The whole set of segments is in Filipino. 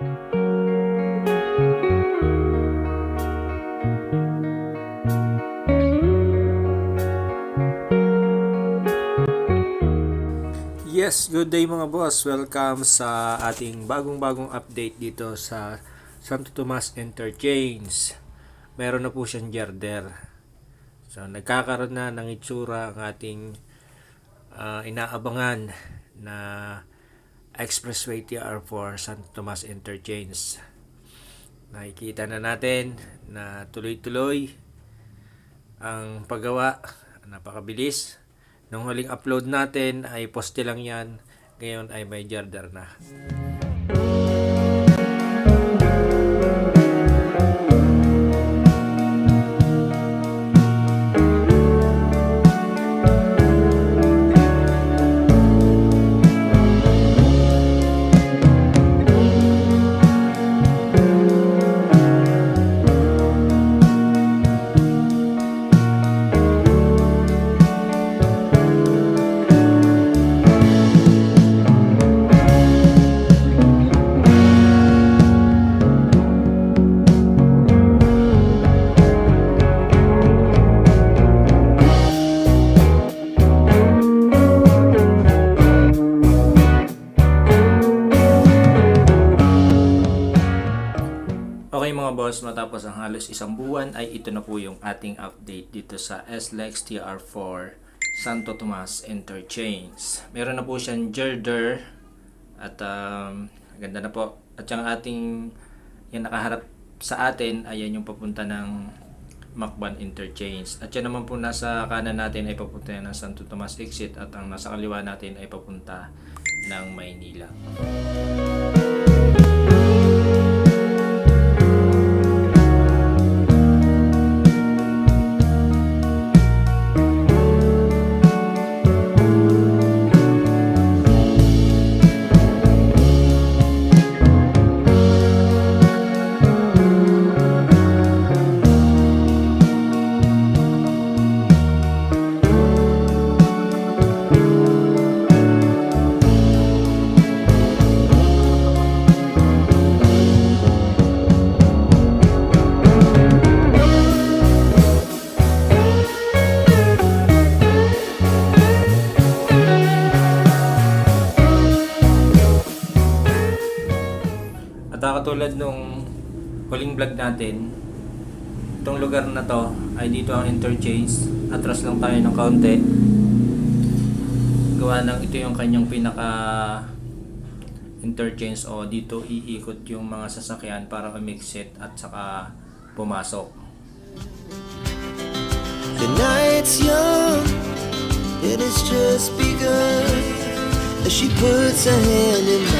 Yes, good day mga boss. Welcome sa ating bagong-bagong update dito sa Santo Tomas Interchange. Meron na po siyang girder. So, nagkakaroon na ng itsura ang ating ah, inaabangan na Expressway TR4 Santo Tomas Interchange. Nakikita na natin na tuloy-tuloy ang paggawa. Napakabilis. Nung huling upload natin ay poste lang yan. Ngayon ay may girder na. Mga boss, matapos ang halos isang buwan ay ito na po yung ating update dito sa SLEX TR4 Santo Tomas Interchange. Meron na po siyang girder at um, ganda na po. At yung ating yung nakaharap sa atin, ayan yung papunta ng Macban Interchange. At yan naman po nasa kanan natin ay papunta ng Santo Tomas Exit at ang nasa kaliwa natin ay papunta ng Maynila. At katulad nung huling vlog natin, itong lugar na to ay dito ang interchange. Atras lang tayo ng kaunti. Gawa ng ito yung kanyang pinaka interchange o dito iikot yung mga sasakyan para umixit at saka pumasok. The night's young, and it's just begun. As she puts her hand in mine,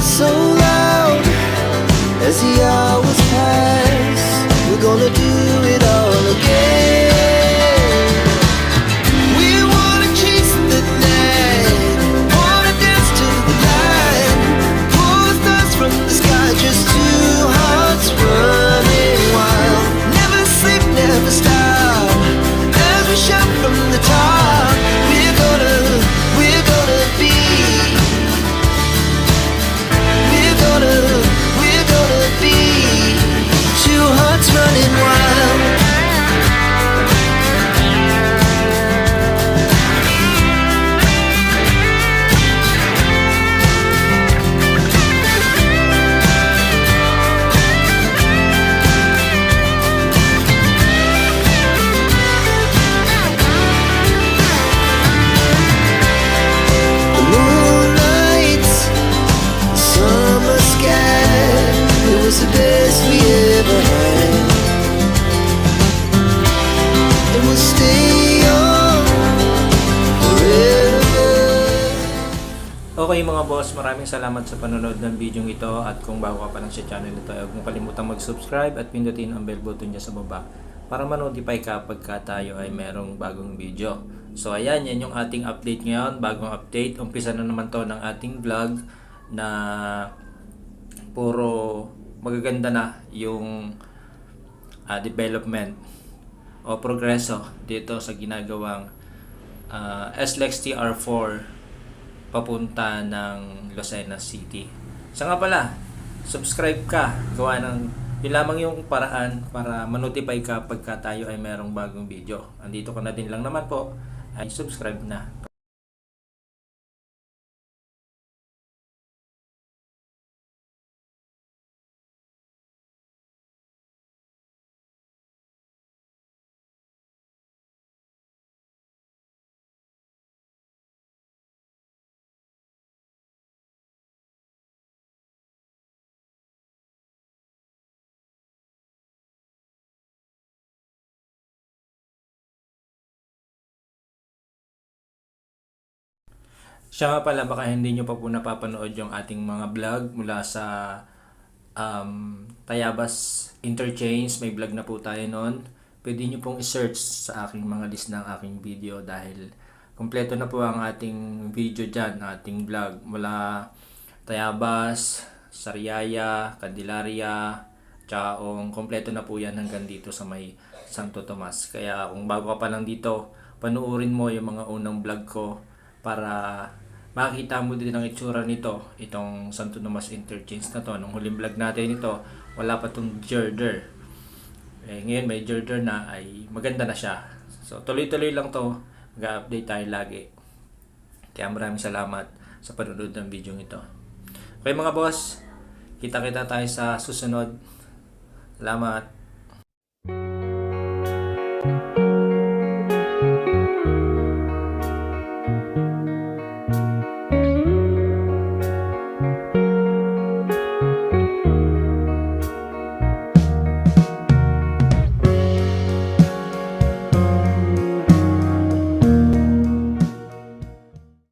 So mga boss, maraming salamat sa panonood ng video ito at kung bago ka pa lang sa channel ito, huwag mong kalimutang mag-subscribe at pindutin ang bell button dyan sa baba para ma-notify ka pagka tayo ay merong bagong video. So ayan, yan yung ating update ngayon, bagong update. Umpisa na naman to ng ating vlog na puro magaganda na yung ah, development o progreso dito sa ginagawang ah, SLEX TR4 papunta ng Lucena City. Sa nga pala, subscribe ka. Gawa ng yun lamang yung paraan para manotify ka pagka tayo ay merong bagong video. Andito ka na din lang naman po, ay subscribe na. Siya nga pala, baka hindi nyo pa po napapanood yung ating mga vlog mula sa um, Tayabas Interchange. May vlog na po tayo noon. Pwede nyo pong i-search sa aking mga list ng aking video dahil kompleto na po ang ating video dyan, ating vlog. Mula Tayabas, Sariaya, Candelaria, Chaong, kompleto na po yan hanggang dito sa may Santo Tomas. Kaya kung bago ka pa lang dito, panuorin mo yung mga unang vlog ko para makita mo din ang itsura nito, itong Santo Tomas Interchange na to. Nung huling vlog natin ito, wala pa tong girder. Eh, ngayon may girder na ay maganda na siya. So tuloy-tuloy lang to, mag-update tayo lagi. Kaya maraming salamat sa panonood ng video ito. Okay mga boss, kita-kita tayo sa susunod. Salamat.